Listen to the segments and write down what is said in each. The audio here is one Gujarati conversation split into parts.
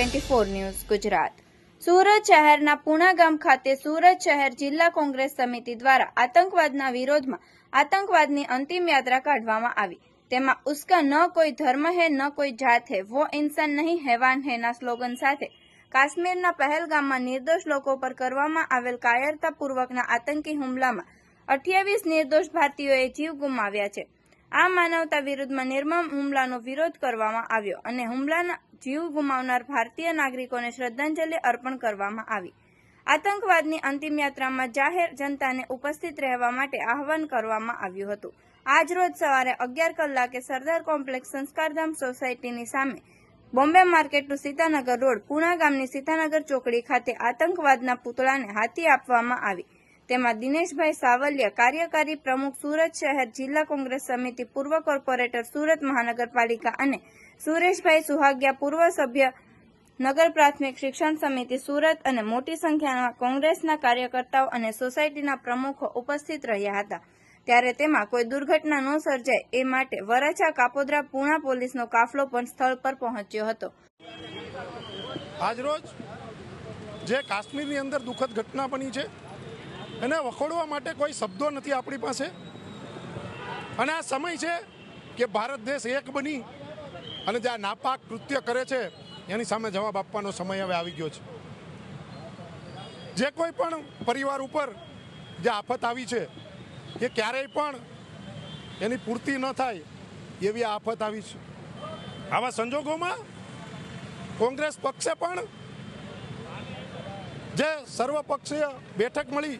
Twenty four news Gujarat Surat શહેરના પુણા ગામ ખાતે સુરત શહેર જિલ્લા કોંગ્રેસ સમિતિ દ્વારા આતંકવાદના વિરોધમાં આતંકવાદની અંતિમ યાત્રા કાઢવામાં આવી. તેમાં ઉસકા ન કોઈ ધર્મ હે, ન કોઈ જાત હે, વો ઇન્સાન નહીં, હેવાન હે, ના સ્લોગન સાથે. કાશ્મીરના પહેલગામમાં નિર્દોષ લોકો પર કરવામાં આવેલ કાયરતાપૂર્વકના આતંકી હુમલામાં અઠ્યાવીસ નિર્દોષ ભારતીયોએ જીવ ગુમાવ્યા છે. આ માનવતા વિરુદ્ધમાં નિર્મમ હુમલાનો વિરોધ કરવામાં આવ્યો અને હુમલાના જીવ ગુમાવનાર ભારતીય નાગરિકોને શ્રદ્ધાંજલિ અર્પણ કરવામાં આવી. આતંકવાદની અંતિમ યાત્રામાં જાહેર જનતાને ઉપસ્થિત રહેવા માટે આહવાન કરવામાં આવ્યું હતું. આજરોજ સવારે અગિયાર કલાકે સરદાર કોમ્પ્લેક્સ સંસ્કારધામ સોસાયટીની સામે Bombay market to Sitanagar road, Puna ગામની સીતાનગર ચોકડી ખાતે આતંકવાદના પુતળાને હાથી આપવામાં આવી. તેમાં દિનેશભાઈ સાવલિયા, કાર્યકારી પ્રમુખ સુરત શહેર, જિલ્લા કોંગ્રેસ સમિતિ, પૂર્વ કોર્પોરેટર સુરત મહાનગરપાલિકા અને સુરેશભાઈ સુહાગિયા, પૂર્વ સભ્ય, નગર પ્રાથમિક શિક્ષણ સમિતિ, સુરત અને મોટી સંખ્યામાં કોંગ્રેસના કાર્યકર્તાઓ અને સોસાયટીના પ્રમુખો ઉપસ્થિત રહ્યા હતા. ત્યારે તેમાં કોઈ દુર્ઘટના ન સર્જાય એ માટે વરાછા કાપોદ્રા પૂણા પોલીસનો કાફલો પણ સ્થળ પર પહોંચ્યો હતો. આજરોજ જે કાશ્મીરની અંદર દુઃખદ ઘટના બની છે એને વખોડવા માટે કોઈ શબ્દો નથી આપણી પાસે. અને આ સમય છે કે ભારત દેશ એક બની અને જે નાપાક કૃત્ય કરે છે, એની સામે જવાબ આપવાનો સમય હવે આવી ગયો છે. જે કોઈ પણ પરિવાર ઉપર જે આફત આવી છે, એ ક્યારેય પણ એની પૂર્તિ ન થાય એવી આફત આવી છે. આવા સંજોગોમાં કોંગ્રેસ પક્ષે પણ જે સર્વપક્ષીય બેઠક મળી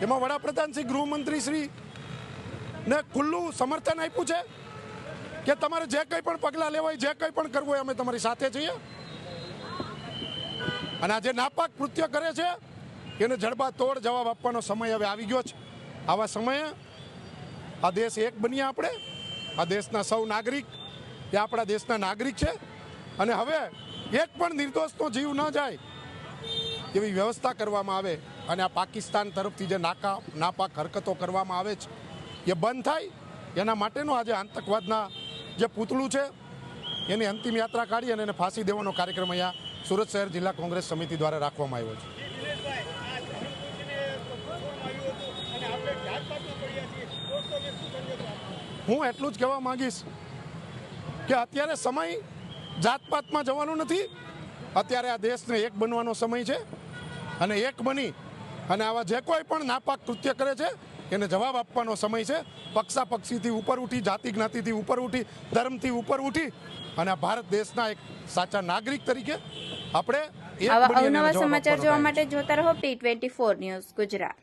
એમાં વડાપ્રધાન શ્રી, ગૃહમંત્રી શ્રી ને ખુલ્લું સમર્થન આપ્યું છે કે તમારે જે કંઈ પણ પગલાં લેવાય જે કંઈ પણ કરવું હોય, અમે તમારી સાથે છીએ. અને આ જે નાપાક કૃત્ય કરે છે, એને જડબા તોડ જવાબ આપવાનો સમય હવે આવી ગયો છે. આવા સમયે આ દેશ એક બનીએ આપણે. આ દેશના સૌ નાગરિક, એ આપણા દેશના નાગરિક છે. અને હવે એક પણ નિર્દોષનો જીવ ન જાય એવી વ્યવસ્થા કરવામાં આવે અને આ પાકિસ્તાન તરફથી જે નાકા નાપાક હરકતો કરવામાં આવે છે, એ બંધ થાય? એના માટેનો આજે આતંકવાદના જે પૂતળું છે, એની અંતિમ યાત્રા કાઢી અને એને ફાંસી દેવાનો કાર્યક્રમ અહીંયા સુરત શહેર જિલ્લા કોંગ્રેસ સમિતિ દ્વારા રાખવામાં આવ્યો છે. હું એટલું જ કહેવા માંગીશ કે અત્યારે સમય જાતપાતમાં જવાનો નથી. અત્યારે આ દેશને એક બનવાનો સમય છે. અને એક બની. અને આવા જે કોઈ પણ નાપાક કૃત્ય કરે છે એને જવાબ આપવાનો સમય છે. પક્ષા પક્ષીથી ઉપર ઉઠી જાતિ જ્ઞાતિથી ઉપર ઉઠી ધર્મથી ઉપર ઉઠી અને ભારત દેશના એક સાચા નાગરિક તરીકે આપણે આવા અવનવા સમાચાર જોવા માટે જોતા રહો P twenty four news Gujarat.